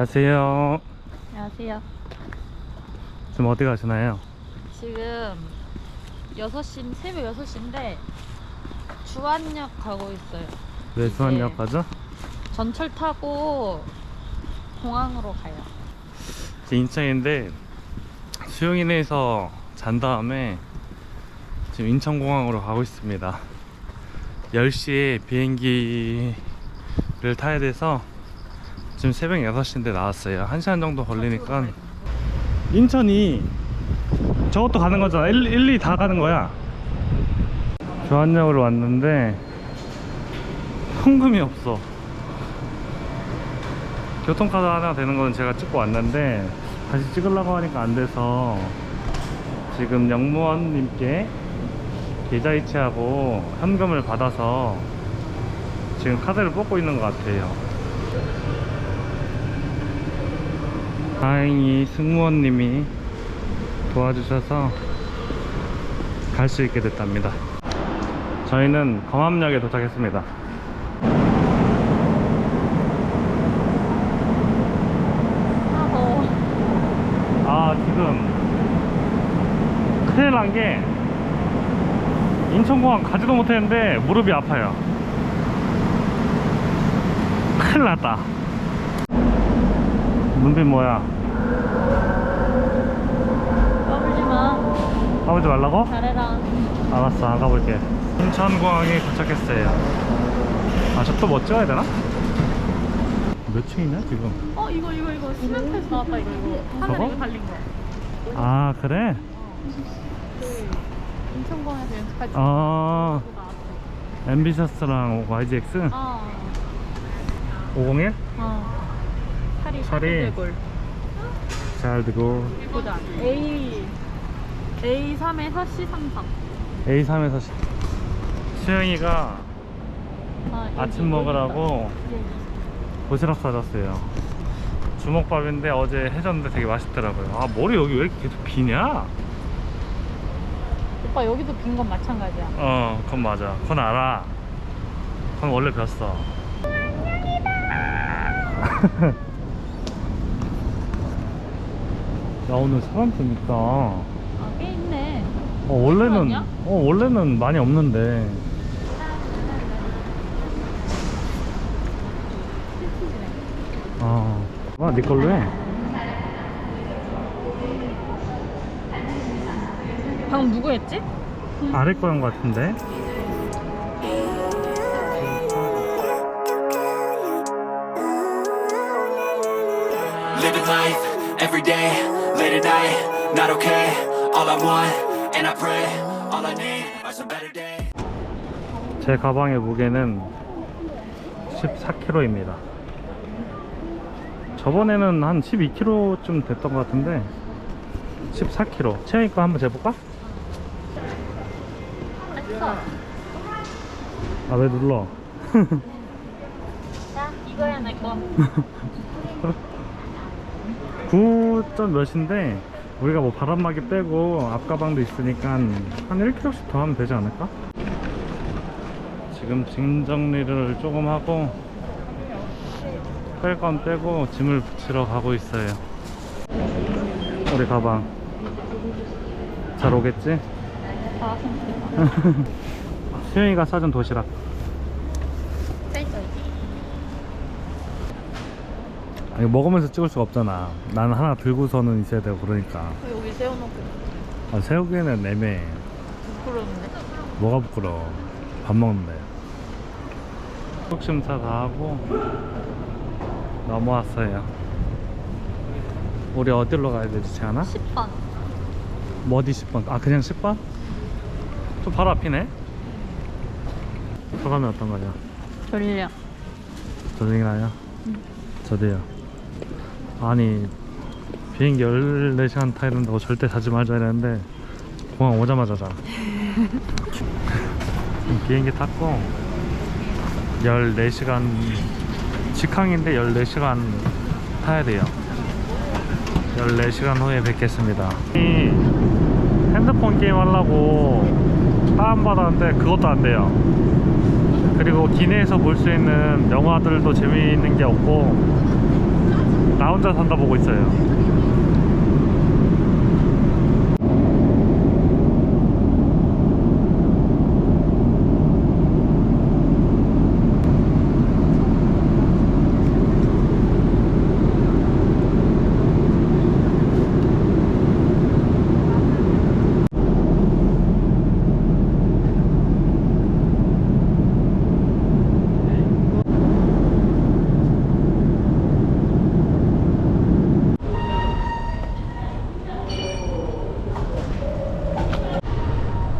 안녕하세요. 안녕하세요. 지금 어디 가시나요? 지금 6시, 새벽 6시인데 주안역 가고 있어요. 왜 이제 수원역 가죠? 전철 타고 공항으로 가요. 제 인천인데 수영인에서 잔 다음에 지금 인천공항으로 가고 있습니다. 10시에 비행기를 타야 돼서 지금 새벽 6시인데 나왔어요. 1시간 정도 걸리니까 인천이 저것도 가는 거잖아. 1, 1, 2 다 가는 거야. 조안역으로 왔는데 현금이 없어. 교통카드 하나 되는 거는 제가 찍고 왔는데 다시 찍으려고 하니까 안 돼서 지금 영무원님께 계좌이체하고 현금을 받아서 지금 카드를 뽑고 있는 것 같아요. 다행히 승무원님이 도와주셔서 갈 수 있게 됐답니다. 저희는 검암역에 도착했습니다. 아. 아 지금 큰일 난 게 인천공항 가지도 못했는데 무릎이 아파요 큰일 났다 눈빛 뭐야 까불지 마. 가보지 말라고? 잘해라. 알았어 안 가볼게 인천공항에 도착했어요 아 저 또 뭐 찍어야 되나? 몇 층이냐 지금 어, 이거, 이거, 이거. 시멘트에서 나왔다, 이거, 이거. 하늘? 이거 달린 거. 아 그래? 인천공항에서 연습할 때. 아. 앰비셔스랑 YGX 어, 501? 어. 차리, 차리. 골잘 듣고 보자. A, A3에서 C33. A3에서 수영이가 아, 아침 먹으라고 있다. 도시락 사줬어요 주먹밥인데 어제 해줬는데 되게 맛있더라고요 아 머리 여기 왜 이렇게 계속 비냐? 오빠 여기도 빈 건 마찬가지야. 어 그건 맞아 그건 알아 그건 원래 뵀어 야 오늘 사람 어 아, 꽤 있네. 원래는 아니야? 어 원래는 많이 없는데 어. 와, 네 걸로 해. 방금 누구 했지? 아래 거인 것 같은데. Living life every day, late at night, not okay. All I want, and I pray, all I need are some better days. 제 가방의 무게는 14kg입니다. 저번에는 한 12kg쯤 됐던 것 같은데 14kg. 채영이 거 한번 재볼까? 아 왜 눌러? 자, 이거야 내 거. 9점 몇인데 우리가 뭐 바람막이 빼고 앞가방도 있으니까 한 1kg씩 더 하면 되지 않을까? 지금 짐 정리를 조금 하고 뺄 건 빼고 짐을 붙이러 가고 있어요 우리 가방 잘 오겠지? 아, 수영이가 사준 도시락 아니 먹으면서 찍을 수가 없잖아 나는 하나 들고서는 있어야 되고 그러니까 여기 세워놓고 아, 세우기에는 애매해 부끄러운데? 뭐가 부끄러워 밥 먹는데 속심사 다 하고 넘어왔어요 우리 어디로 가야 되지 재하나? 10번. 뭐 어디 10번? 아 그냥 10번? 좀 바로 앞이네 소감이 어떤 거냐? 졸려. 조정이나요? 저도요 아니 비행기 14시간 타야 된다고 절대 자지 말자 이랬는데 공항 오자마자 자 비행기 탔고 14시간 직항인데 14시간 타야 돼요. 14시간 후에 뵙겠습니다. 이 핸드폰 게임 하려고 다운받았는데 그것도 안 돼요. 그리고 기내에서 볼 수 있는 영화들도 재미있는 게 없고 나 혼자 산다 보고 있어요.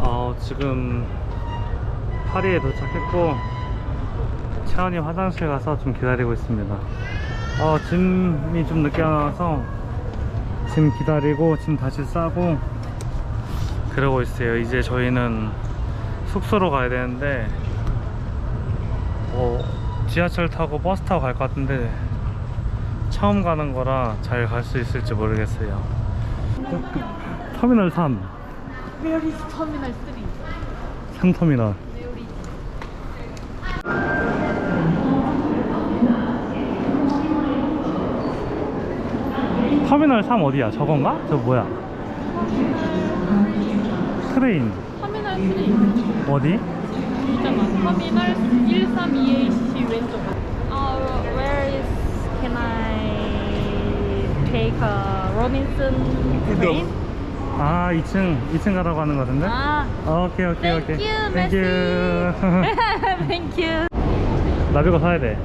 어, 지금 파리에 도착했고 채원이 화장실 가서 좀 기다리고 있습니다. 어, 짐이 좀 늦게 나와서 짐 기다리고 짐 다시 싸고 그러고 있어요. 이제 저희는 숙소로 가야 되는데 어, 지하철 타고 버스 타고 갈 것 같은데 처음 가는 거라 잘 갈 수 있을지 모르겠어요. 터미널 3 Where is Terminal 3? 3터미널 터미널 3 어디야? 저건가? 저 뭐야? 트레인 터미널 3 어디? 있잖아 터미널 132AC 왼쪽 어, where is can I take a Robinson train? 아 2층 2층 가라고 하는 거 같은데? 아 오케이 오케이 Thank 오케이 you, 땡큐 thank you 나비고 사야 돼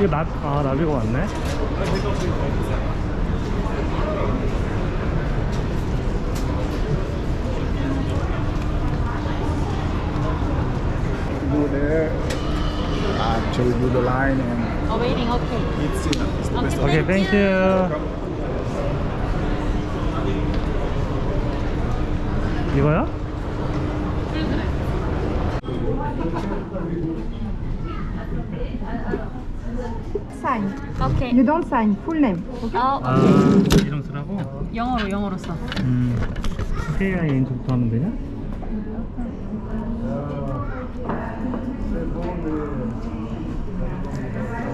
이거 나, 아 나비고 맞네 go there, uh, show you the line and 어 waiting okay it's, you know, it's the best 오케이 Thank 땡큐 이거야? Sign. 오케이 You don't sign. Full name. 어아 이름 쓰라고? 영어로 영어로 써 음 KI 인증부터 하면 되냐?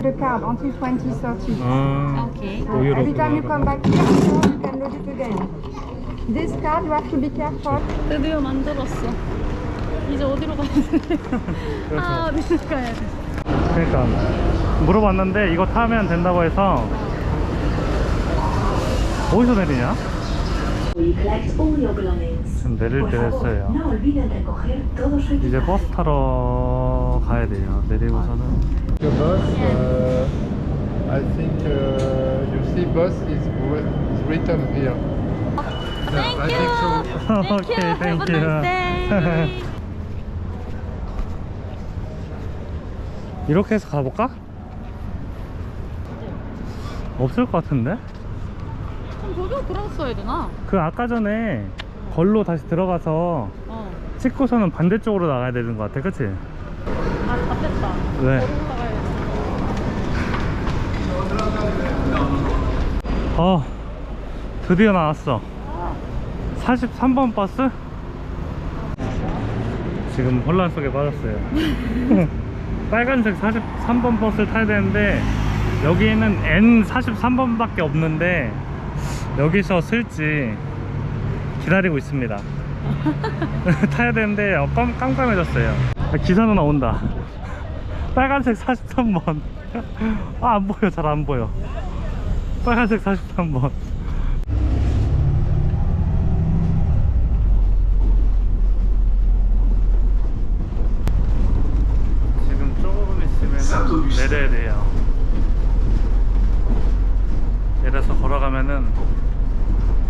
The card until 2030. 아 오케이 5유로 Every time you come back here, you can load it again. This card, you have to be careful. 드디어 만들었어 이제 어디로 가야 돼? 아 어디로 가야 돼? 그러니까 물어봤는데 이거 타면 된다고 해서 어디서 내리냐? 지금 내릴 때 됐어요. 이제. 버스 타러 가야 돼요. 내리고서는 The bus, uh, I think uh, you see bus is, wri- is written here. Thank I think so. you. 오케이, Have a 땡큐. nice day. 이렇게 해서 가볼까? 없을 것 같은데? 그럼 저기로 들어갔어야 되나? 그 아까 전에 걸로 다시 들어가서 어. 찍고서는 반대쪽으로 나가야 되는 것 같아, 그치? 아, 잡혔다. 왜? 올라가야 돼. 어, 드디어 나왔어. 43번 버스? 지금 혼란 속에 빠졌어요. 빨간색 43번 버스를 타야 되는데 여기에는 N43번 밖에 없는데 여기서 쓸지 기다리고 있습니다. 타야 되는데 어, 깜, 깜깜해졌어요. 기사 누나 온다. 빨간색 43번. 아, 안 보여. 잘 안 보여. 빨간색 43번. 지금 조금 있으면 내려야 돼요. 내려서 걸어가면은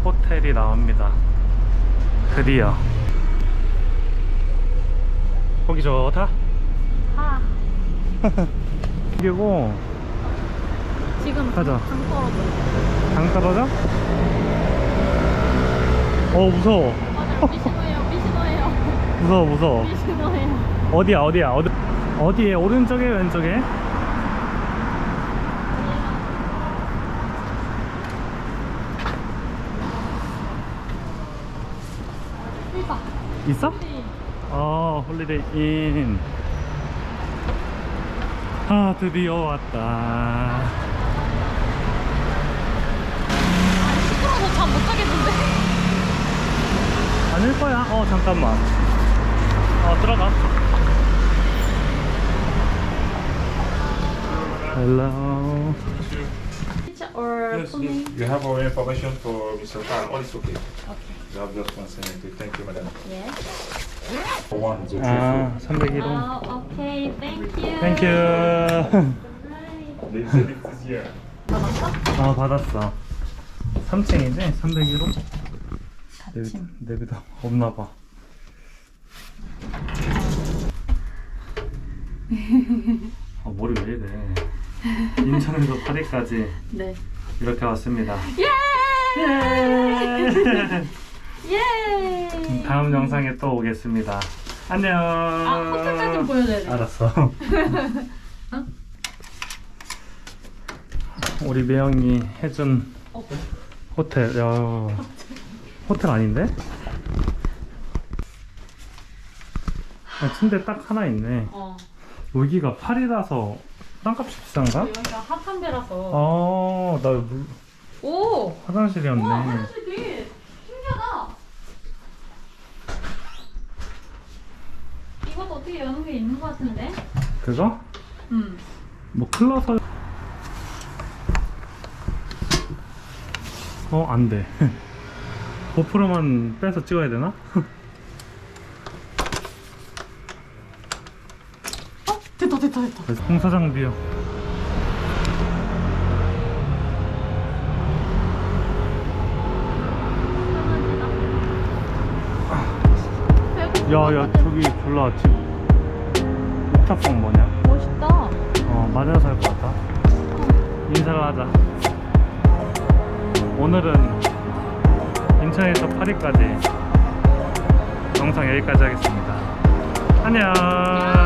호텔이 나옵니다. 드디어. 보기 좋다. 아, 그리고 지금 가자. 당 떨어져. 당 떨어져? 어 무서워. 맞아, 미신호예요, 미신호예요. 무서워 무서워. 미신호예요. 어디야 어디야 어디 어디에 오른쪽에 왼쪽에? 있어? 어 홀리데이 인아 드디어 왔다 아, 시끄러워서 잠 못 자겠는데? 아닐 거야 어 잠깐만 어 들어가 Hello Or Yes, yes. You have our information for Mr. Khan. All is okay. You have just one seventy. Thank you, madam. Yes. One zero 아 301호 아, 오케이. Thank you. 땡큐 They said it is here. 아 받았어 3층이지? 301호? 내비, 내비도 없나 봐 아 머리 왜 이래 인천에서 파리까지 네. 이렇게 왔습니다 예! 예! 예! 다음 영상에 또 오겠습니다 안녕 아, 호텔까지 보여줘야 돼. 알았어 우리 매형이 해준 어. 호텔 야 호텔 아닌데? 아, 침대 딱 하나 있네 어. 여기가 파리라서 땅값이 비싼가? 여기가 핫한 데라서. 아, 나 물, 오! 화장실이었네. 와, 화장실 되게 신기하다. 이것도 어떻게 여는 게 있는 것 같은데? 그거? 음. 뭐 클러서 어, 안 돼. 고프로만 빼서 찍어야 되나? 됐다, 됐다, 됐다. 그래서 홍사장 뷰. 야, 야, 저기 졸라 지금 옥탑방 뭐냐? 멋있다. 어, 맞아서 살것 같다. 인사를 하자. 오늘은 인천에서 파리까지 영상 여기까지 하겠습니다. 안녕.